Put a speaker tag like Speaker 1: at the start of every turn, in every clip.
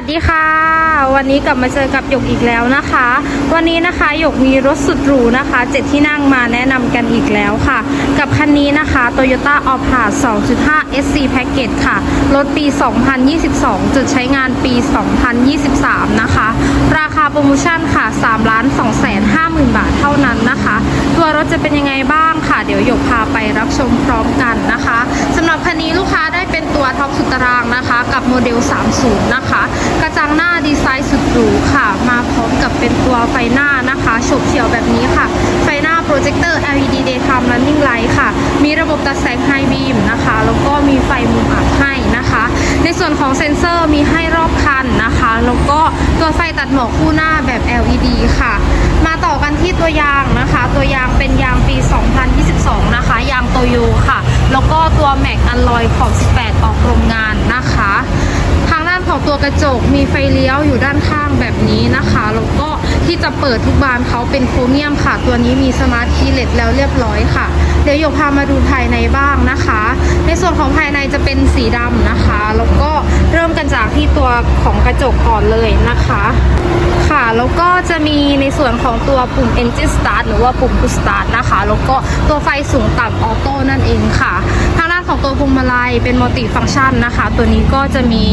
Speaker 1: วัสดีค่ะ วันนี้กลับมาเจอกับหยกอีกแล้วนะคะ วันนี้นะคะหยกมีรถสุดหรูนะคะเจ็ดที่นั่งมาแนะนำกันอีกแล้วค่ะ กับคันนี้นะคะ Toyota a l p a 2.5 SC Package ค่ะ รถปี 2022 จุดใช้งานปี 2023 นะคะ ราคาโปรโมชั่นค่ะ3ล้าน2แสน5หมื่นบาทเท่านั้นนะคะ ตัวรถจะเป็นยังไงบ้างค่ะ เดี๋ยวหยกพาไปรับชมพร้อมกันนะคะสำหรับคันนี้ลูกค้าได้เป็น ตัวท็อปสุดตารางนะคะ กับโมเดล 30 นะคะ กระจังหน้าดีไซน์สุดหรูค่ะ มาพร้อมกับเป็นตัวไฟหน้านะคะโฉบเฉี่ยวแบบนี้ค่ะ ไฟหน้าโปรเจคเตอร์ LED Daytime Running Light ค่ะ มีระบบตัดแสงไฮบีมนะคะ แล้วก็มีไฟมุมอับให้นะคะ ในส่วนของเซ็นเซอร์มีให้รอบคันนะคะ แล้วก็ตัวไฟตัดหมอกคู่หน้าแบบ LED ค่ะ มาต่อกันที่ตัวยางนะคะ ตัวยางเป็นยางปี 2022 นะคะ ยางโตโยค่ะ แล้วก็ตัวแม็กอัลลอยขอบ 18 ออกโรงงานนะคะ ทางด้านของตัวกระจกมีไฟเลี้ยวอยู่ด้านข้างแบบนี้นะคะแล้วก็ที่จะเปิดทุกบานเขาเป็นโครเมียมค่ะ ตัวนี้มีสมาร์ทคีเลสแล้วเรียบร้อยค่ะ เดี๋ยวหยพามาดูภายในบ้างนะคะ ในส่วนของภายในจะเป็นสีดำนะคะ แล้วก็เริ่มกันจากที่ตัวของกระจกก่อนเลยนะคะ ค่ะแล้วก็จะมีในส่วนของตัวปุ่ม engine start หรือว่าปุ่ม push start นะคะ แล้วก็ตัวไฟสูงต่ำออโต้นั่นเองค่ะ ของตัวพวงมาลัยเป็นมัลติฟัง c t ชันนะคะ ตัวนี้ก็จะมี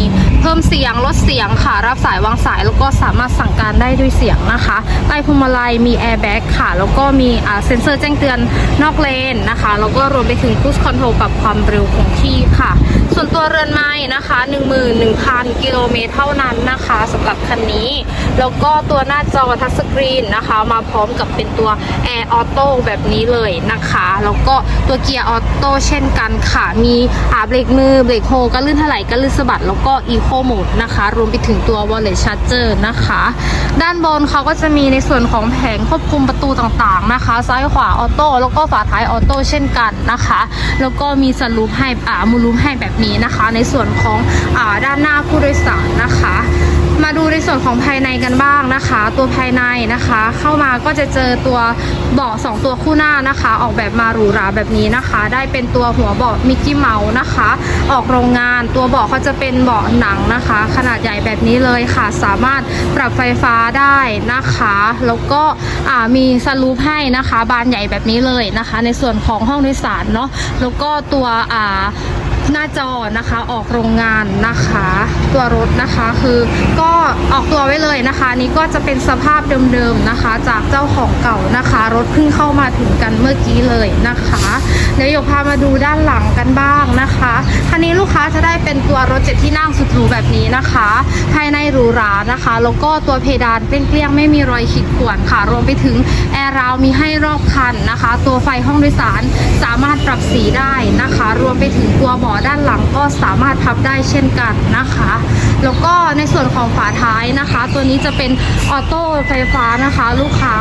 Speaker 1: เพิ่มเสียงลดเสียงค่ะ รับสายวางสายแล้วก็สามารถสั่งการได้ด้วยเสียงนะคะใต้พวงมาลัยมีแอร์แบ็กค่ะ แล้วก็มีเซ็นเซอร์แจ้งเตือนนอกเลนนะคะแล้วก็รวมไปถึง cruise control ปรับความเร็วคงที่ค่ะ ส่วนตัวเรือนไม้นะคะ 11,000 กิโลเมตรเท่านั้นนะคะสำหรับคันนี้ แล้วก็ตัวหน้าจอทัชสกรีนนะคะ มาพร้อมกับเป็นตัวแอร์ออโต้แบบนี้เลยนะคะ แล้วก็ตัวเกียร์ออโต้เช่นกันค่ะมีอาเบรกมือเบรกโฮก็ลื่นถลายก็ลื่นสะบัด แล้วก็อีโคโหมดนะคะ รวมไปถึงตัว wallet charger นะคะ ด้านบนเขาก็จะมีในส่วนของแผงควบคุมประตูต่างๆนะคะ ซ้ายขวาออโต้แล้วก็ฝาท้ายออโต้เช่นกันนะคะ แล้วก็มีสลูปให้อ่ามูลูปให้แบบนี้นะคะ ในส่วนของอ่าด้านหน้าผู้โดยสารนะคะมาดูในส่วนของภายในกันบ้างนะคะ ตัวภายในนะคะ เข้ามาก็จะเจอตัวเบาะสองตัวคู่หน้านะคะ ออกแบบมาหรูหราแบบนี้นะคะ ได้เป็นตัวหัวเบาะมิกกี้เมาส์นะคะ ออกโรงงานตัวเบาะเขาจะเป็นเบาะหนังนะคะ ขนาดใหญ่แบบนี้เลยค่ะ สามารถปรับไฟฟ้าได้นะคะ แล้วก็มีสลูปให้นะคะ บานใหญ่แบบนี้เลยนะคะ ในส่วนของห้องโดยสารเนาะแล้วก็ตัวอ่า หน้าจอนะคะออกโรงงานนะคะ ตัวรถนะคะคือก็ออกตัวไว้เลยนะคะ นี้ก็จะเป็นสภาพเดิมๆนะคะ จากเจ้าของเก่านะคะ รถเพิ่งเข้ามาถึงกันเมื่อกี้เลยนะคะเดี๋ยวโยพามาดูด้านหลังกันบ้างนะคะคันนี้ลูกค้าจะได้เป็นตัวรถเจ็ดที่ นั่งสุดหรูแบบนี้นะคะ ภายในหรูหรานะคะ แล้วก็ตัวเพดานเกลี้ยงๆไม่มีรอยขีดข่วนค่ะ รวมไปถึงแอร์ราวมีให้รอบคันนะคะ ตัวไฟห้องโดยสารสามารถปรับสีได้นะคะ รวมไปถึงตัวเบาะด้านหลังก็สามารถพับได้เช่นกันนะคะ แล้วก็ในส่วนของฝาท้ายนะคะ ตัวนี้จะเป็นออโต้ไฟฟ้านะคะ ลูกค้า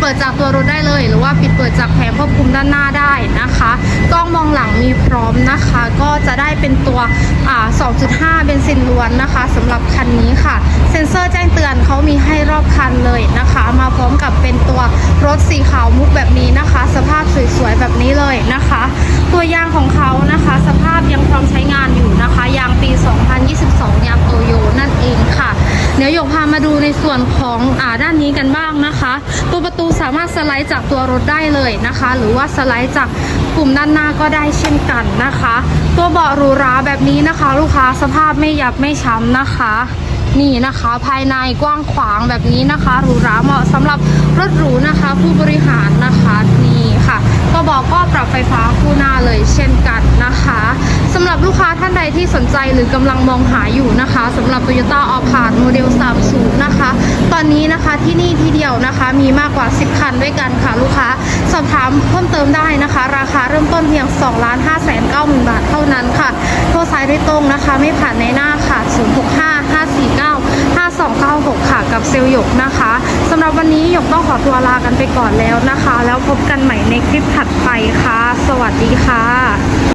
Speaker 1: เปิดจากตัวรถได้เลย หรือว่าปิดเปิดจากแผงควบคุมด้านหน้าได้นะคะกล้องมองหลังมีพร้อมนะคะ ก็จะได้เป็นตัวอ่า2.5 เบนซินล้วนนะคะสำหรับคันนี้ค่ะ เซ็นเซอร์แจ้งเตือนเขามีให้รอบคันเลยนะคะ มาพร้อมกับเป็นตัวรถสีขาวมุกแบบนี้นะคะ สภาพสวยๆแบบนี้เลยนะคะ ตัวยางของเขานะคะ สภาพยังพร้อมใช้งานอยู่นะคะยางปี 2022 ยางโตโยนั่นเองค่ะ เดี๋ยวหยกพามาดูในส่วนของอ่าด้านนี้กันบ้างนะคะ ตัวประตูสามารถสไลด์จากตัวรถได้เลยนะคะ หรือว่าสไลด์จากปุ่มด้านหน้าก็ได้เช่นกันนะคะ ตัวเบาะหรูหราแบบนี้นะคะ ลูกค้าสภาพไม่ยับไม่ช้ำนะคะนี่นะคะภายในกว้างขวางแบบนี้นะคะหรูหราเหมาะสำหรับรถหรูนะคะ ผู้บริหารนะคะ บอกก็ปรับไฟฟ้าคู่หน้าเลยเช่นกันนะคะสำหรับลูกค้าท่านใดที่สนใจหรือกำลังมองหาอยู่นะคะสำหรับ Toyota a l p a r โมเดล 30 นะคะ ตอนนี้นะคะที่นี่ที่เดียวนะคะมีมากกว่า 10 คันด้วยกันค่ะลูกค้า สอบถามเพิ่มเติมได้นะคะ ราคาเริ่มต้นเพียง 2,590,000บาทเท่านั้นค่ะ โทรสายได้ตรงนะคะ ไม่ผ่านในหน้าค่ะ 065 549 6 ค่ะ กับเซลล์หยกนะคะสำหรับวันนี้หยกต้องขอตัวลากันไปก่อนแล้วนะคะ แล้วพบกันใหม่ในคลิปถัดไปค่ะ สวัสดีค่ะ